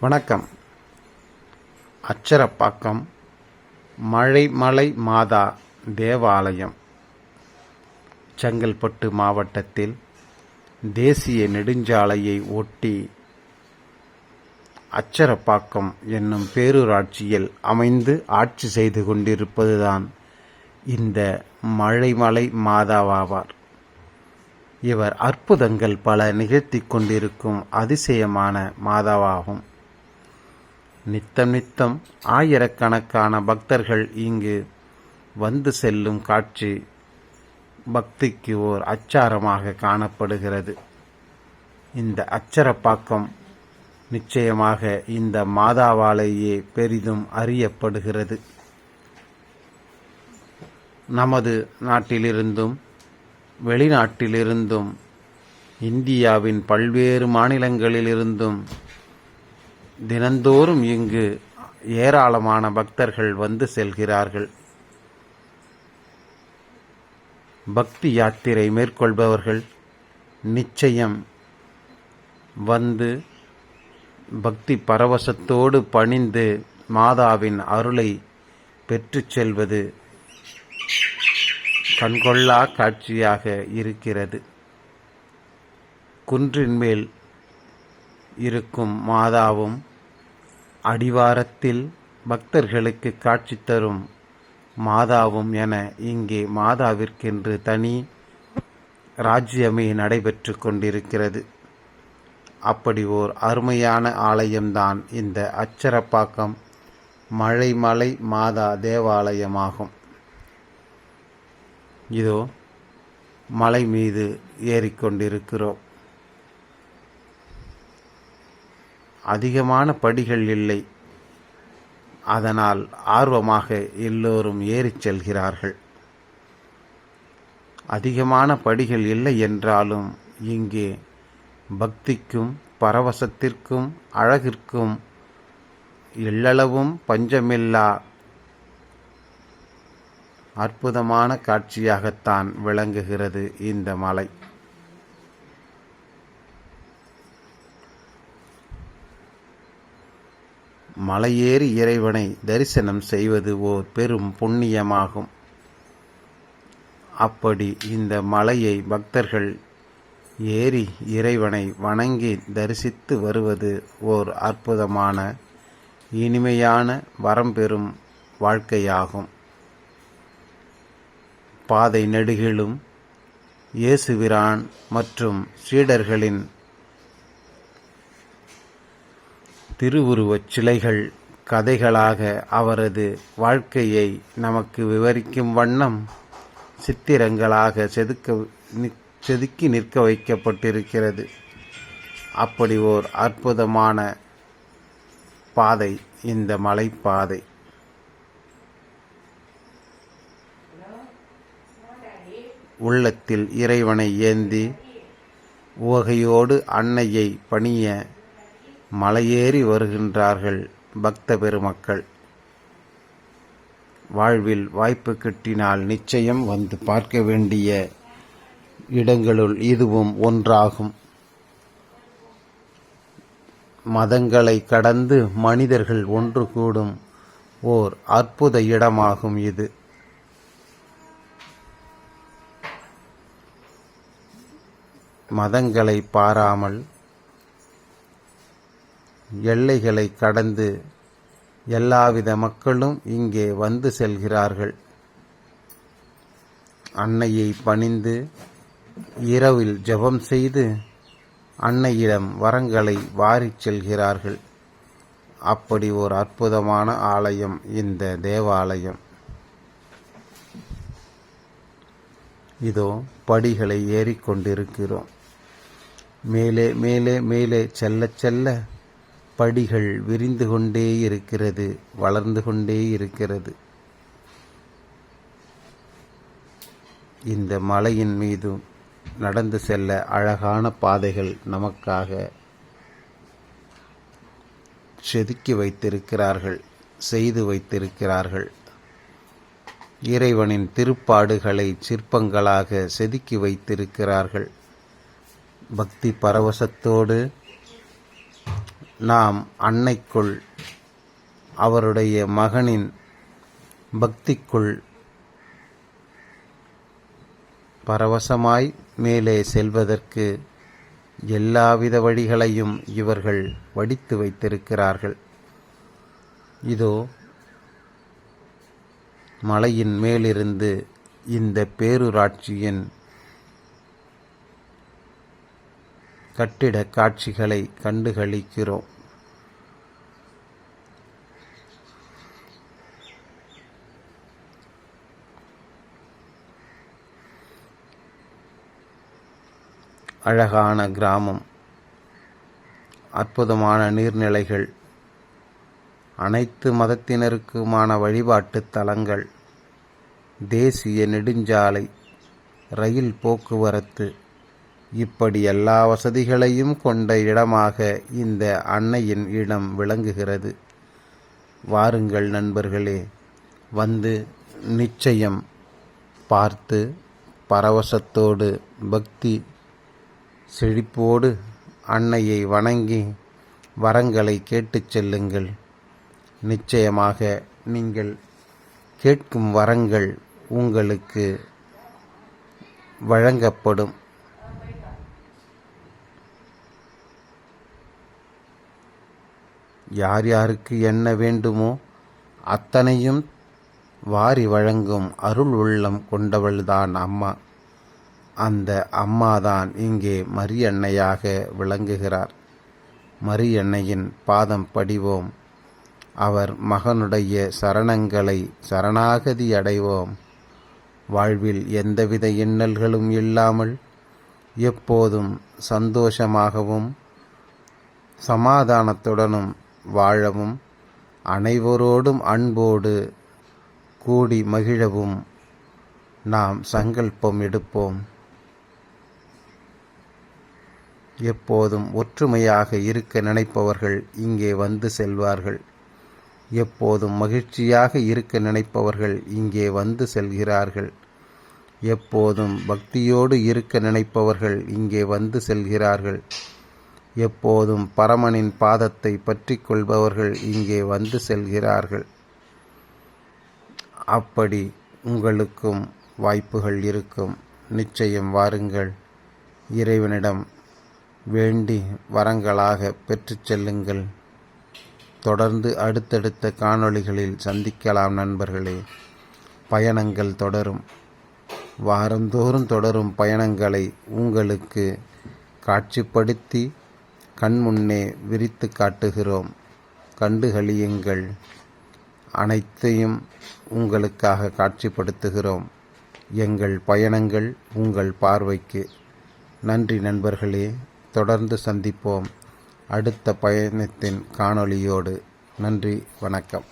வணக்கம். அச்சரப்பாக்கம் மழைமலை மாதா தேவாலயம் செங்கல்பட்டு மாவட்டத்தில் தேசிய நெடுஞ்சாலையை ஒட்டி அச்சரப்பாக்கம் என்னும் பேரூராட்சியில் அமைந்து ஆட்சி செய்து கொண்டிருப்பதுதான் இந்த மழைமலை மாதாவாவார். இவர் அற்புதங்கள் பல நிகழ்த்தி கொண்டிருக்கும் அதிசயமான மாதாவாகும். நித்தம் நித்தம் ஆயிரக்கணக்கான பக்தர்கள் இங்கு வந்து செல்லும் காட்சி பக்திக்கு ஓர் அச்சாரமாக காணப்படுகிறது. இந்த அச்சரப்பாக்கம் நிச்சயமாக இந்த மாதாவாலேயே பெரிதும் அறியப்படுகிறது. நமது நாட்டிலிருந்தும் வெளிநாட்டிலிருந்தும் இந்தியாவின் பல்வேறு மாநிலங்களிலிருந்தும் தினந்தோறும் இங்கு ஏராளமான பக்தர்கள் வந்து செல்கிறார்கள். பக்தி யாத்திரை மேற்கொள்பவர்கள் நிச்சயம் வந்து பக்தி பரவசத்தோடு பணிந்து மாதாவின் அருளை பெற்று செல்வது கண்கொள்ளா காட்சியாக இருக்கிறது. குன்றின் மேல் இருக்கும் மாதாவும் அடிவாரத்தில் பக்தர்களுக்கு காட்சி தரும் மாதாவும் என இங்கே மாதாவிற்கென்று தனி ராஜ்யமே நடைபெற்று கொண்டிருக்கிறது. அப்படி ஓர் அருமையான ஆலயம்தான் இந்த அச்சரப்பாக்கம் மழைமலை மாதா தேவாலயமாகும். இதோ மலை மீது ஏறிக்கொண்டிருக்கிறோம். அதிகமான படிகள் இல்லை. அதனால் ஆர்வமாக எல்லோரும் ஏறிச் செல்கிறார்கள். அதிகமான படிகள் இல்லை என்றாலும் இங்கே பக்திக்கும் பரவசத்திற்கும் அழகிற்கும் எள்ளளவும் பஞ்சமில்லா அற்புதமான காட்சியாகத்தான் விளங்குகிறது இந்த மலை. மலையேறி இறைவனை தரிசனம் செய்வது ஓர் பெரும் புண்ணியமாகும். அப்படி இந்த மலையை பக்தர்கள் ஏறி இறைவனை வணங்கி தரிசித்து வருவது ஓர் அற்புதமான இனிமையான வரம் பெறும் வாழ்க்கையாகும். பாதை நெடுகிலும் இயேசுவிரான் மற்றும் சீடர்களின் திருவுருவச் சிலைகள் கதைகளாக அவரது வாழ்க்கையை நமக்கு விவரிக்கும் வண்ணம் சித்திரங்களாக செதுக்க செதுக்கி நிற்க வைக்கப்பட்டிருக்கிறது. அப்படி ஓர் அற்புதமான பாதை இந்த மலைப்பாதை. உள்ளத்தில் இறைவனை ஏந்தி உவகையோடு அன்னையை பணிய மலையேறி வருகின்றார்கள் பக்த பெருமக்கள். வாழ்வில் வாய்ப்பு கிட்டினால் நிச்சயம் வந்து பார்க்க வேண்டிய இடங்களுள் இதுவும் ஒன்றாகும். மதங்களை கடந்து மனிதர்கள் ஒன்று கூடும் ஓர் அற்புத இடமாகும் இது. மதங்களை பாராமல் எல்லைகளை கடந்து எல்லாவித மக்களும் இங்கே வந்து செல்கிறார்கள். அன்னையை பணிந்து இரவில் ஜெபம் செய்து அன்னையிடம் வரங்களை வாரிச் செல்கிறார்கள். அப்படி ஒரு அற்புதமான ஆலயம் இந்த தேவாலயம். இதோ படிகளை ஏறிக்கொண்டிருக்கிறோம். மேலே மேலே மேலே செல்ல செல்ல படிகள் விரிந்து கொண்டே இருக்கிறது வளர்ந்து கொண்டே இருக்கிறது. இந்த மலையின் மீதும் நடந்து செல்ல அழகான பாதைகள் நமக்காக செதுக்கி வைத்திருக்கிறார்கள் செய்து வைத்திருக்கிறார்கள். இறைவனின் திருப்பாடுகளை சிற்பங்களாக செதுக்கி வைத்திருக்கிறார்கள். பக்தி பரவசத்தோடு நாம் அன்னைக்குள் அவருடைய மகனின் பக்திக்குள் பரவசமாய் மேலே செல்வதற்கு எல்லாவித வழிகளையும் இவர்கள் வடித்து வைத்திருக்கிறார்கள். இதோ மலையின் மேலிருந்து இந்த பேரூராட்சியின் கட்டிடக் காட்சிகளை கண்டுகளிக்கிறோம். அழகான கிராமம். அற்புதமான நீர்நிலைகள். அனைத்து மதத்தினருக்குமான வழிபாட்டு தலங்கள். தேசிய நெடுஞ்சாலை. ரயில் போக்குவரத்து. இப்படி எல்லா வசதிகளையும் கொண்ட இடமாக இந்த அன்னையின் இடம் விளங்குகிறது. வாருங்கள் நண்பர்களே வந்து நிச்சயம் பார்த்து பரவசத்தோடு பக்தி செழிப்போடு அன்னையை வணங்கி வரங்களை கேட்டுச் செல்லுங்கள். நிச்சயமாக நீங்கள் கேட்கும் வரங்கள் உங்களுக்கு வழங்கப்படும். யார் யாருக்கு என்ன வேண்டுமோ அத்தனையும் வாரி வழங்கும் அருள் உள்ளம் கொண்டவள்தான் அம்மா. அந்த அம்மாதான் இங்கே மரியன்னையாக விளங்குகிறார். மரியன்னையின் பாதம் படிவோம். அவர் மகனுடைய சரணங்களை சரணாகதி அடைவோம். வாழ்வில் எந்தவித இன்னல்களும் இல்லாமல் எப்போதும் சந்தோஷமாகவும் சமாதானத்துடனும் வாழவும் அனைவரோடும் அன்போடு கூடி மகிழவும் நாம் சங்கல்பம் எடுப்போம். எப்போதும் ஒற்றுமையாக இருக்க நினைப்பவர்கள் இங்கே வந்து செல்வார்கள். எப்போதும் மகிழ்ச்சியாக இருக்க நினைப்பவர்கள் இங்கே வந்து செல்கிறார்கள். எப்போதும் பக்தியோடு இருக்க நினைப்பவர்கள் இங்கே வந்து செல்கிறார்கள். எப்போதும் பரமனின் பாதத்தை பற்றி கொள்பவர்கள் இங்கே வந்து செல்கிறார்கள். அப்படி உங்களுக்கும் வாய்ப்புகள் இருக்கும். நிச்சயம் வாருங்கள். இறைவனிடம் வேண்டி வரங்களாக பெற்று செல்லுங்கள். தொடர்ந்து அடுத்தடுத்த காணொளிகளில் சந்திக்கலாம் நண்பர்களே. பயணங்கள் தொடரும். வாரந்தோறும் தொடரும் பயணங்களை உங்களுக்கு காட்சிப்படுத்தி கண்முன்னே விரித்து காட்டுகிறோம். கண்டுகளியுங்கள் அனைத்தையும் உங்களுக்காக காட்சிப்படுத்துகிறோம். எங்கள் பயணங்கள் உங்கள் பார்வைக்கு. நன்றி நண்பர்களே. தொடர்ந்து சந்திப்போம். அடுத்த பயணத்தின் காணொளியோடு. நன்றி. வணக்கம்.